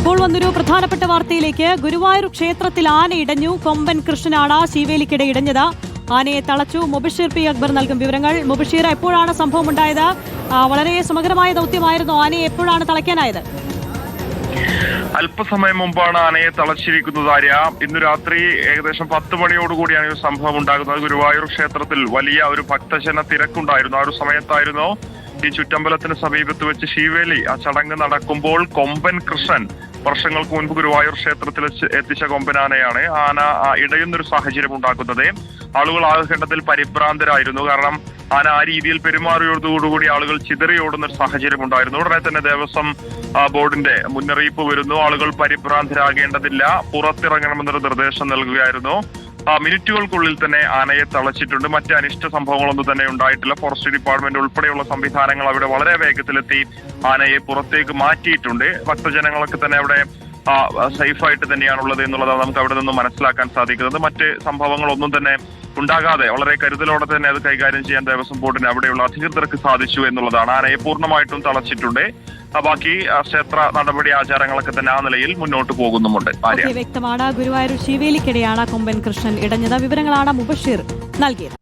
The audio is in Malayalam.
ഇപ്പോൾ വന്നൊരു പ്രധാനപ്പെട്ട വാർത്തയിലേക്ക് ഗുരുവായൂർ ക്ഷേത്രത്തിൽ ആന ഇടഞ്ഞു. കൊമ്പൻ കൃഷ്ണനാണ് ശിവേലിക്കിടെ ഇടഞ്ഞത്. ആനയെ തളച്ചു. മുബഷീർ പി അക്ബർ നൽകും വിവരങ്ങൾ. മുബഷീർ എപ്പോഴാണ് സംഭവം ഉണ്ടായത് വളരെ സമഗ്രമായ ദൗത്യമായിരുന്നു ആനയെ എപ്പോഴാണ് തളയ്ക്കാനായത്? അല്പസമയം മുമ്പാണ് ആനയെ തളച്ചിരിക്കുന്നത് ആര്യ. ഇന്ന് രാത്രി ഏകദേശം പത്ത് മണിയോടുകൂടിയാണ് ഈ സംഭവം ഉണ്ടാകുന്നത് ഗുരുവായൂർ ക്ഷേത്രത്തിൽ വലിയ ഒരു ഭക്തജന തിരക്കുണ്ടായിരുന്നു. ആ ഒരു സമയത്തായിരുന്നു ഈ ചുറ്റമ്പലത്തിന് സമീപത്ത് വെച്ച് ശിവേലി ആ ചടങ്ങ് നടക്കുമ്പോൾ കൊമ്പൻ കൃഷ്ണൻ വർഷങ്ങൾക്ക് മുൻപ് ഗുരുവായൂർ ക്ഷേത്രത്തിൽ എത്തിച്ച കൊമ്പനാനയാണ് ആന ഇടയുന്നൊരു സാഹചര്യം ഉണ്ടാക്കുന്നത്. ആളുകൾ ആ ഘട്ടത്തിൽ പരിഭ്രാന്തരായിരുന്നു. കാരണം ആന ആ രീതിയിൽ പെരുമാറിയോടുകൂടി ആളുകൾ ചിതറിയോടുന്ന ഒരു സാഹചര്യം ഉണ്ടായിരുന്നു. ഉടനെ തന്നെ ദേവസ്വം ബോർഡിന്റെ മുന്നറിയിപ്പ് വരുന്നു. ആളുകൾ പരിഭ്രാന്തരാകേണ്ടതില്ല. പുറത്തിറങ്ങണമെന്നൊരു നിർദ്ദേശം നൽകുകയായിരുന്നു. മിനിറ്റുകൾക്കുള്ളിൽ തന്നെ ആനയെ തളച്ചിട്ടുണ്ട്. മറ്റ് അനിഷ്ട സംഭവങ്ങളൊന്നും തന്നെ ഉണ്ടായിട്ടില്ല. ഫോറസ്റ്റ് ഡിപ്പാർട്ട്മെന്റ് ഉൾപ്പെടെയുള്ള സംവിധാനങ്ങൾ അവിടെ വളരെ വേഗത്തിലെത്തി ആനയെ പുറത്തേക്ക് മാറ്റിയിട്ടുണ്ട്. ഭക്തജനങ്ങളൊക്കെ തന്നെ അവിടെ സേഫായിട്ട് തന്നെയാണുള്ളത് എന്നുള്ളതാണ് നമുക്ക് അവിടെ നിന്ന് മനസ്സിലാക്കാൻ സാധിക്കുന്നത്. മറ്റ് സംഭവങ്ങളൊന്നും തന്നെ ഉണ്ടാകാതെ വളരെ കരുതലോടെ തന്നെ അത് കൈകാര്യം ചെയ്യാൻ ദേവസ്വം ബോർഡിന് അവിടെയുള്ള അധികൃതർക്ക് സാധിച്ചു എന്നുള്ളതാണ്. ആനയെ പൂർണമായിട്ടും തളച്ചിട്ടുണ്ട്. ബാക്കി ക്ഷേത്ര നടപടി ആചാരങ്ങളൊക്കെ തന്നെ ആ നിലയിൽ മുന്നോട്ട് പോകുന്നുമുണ്ട്. വ്യക്തമാണ് ഗുരുവായൂർ ശിവേലിക്കിടെയാണ് കൊമ്പൻ കൃഷ്ണൻ ഇടഞ്ഞത്. വിവരങ്ങളാണ് മുബഷീർ നൽകിയത്.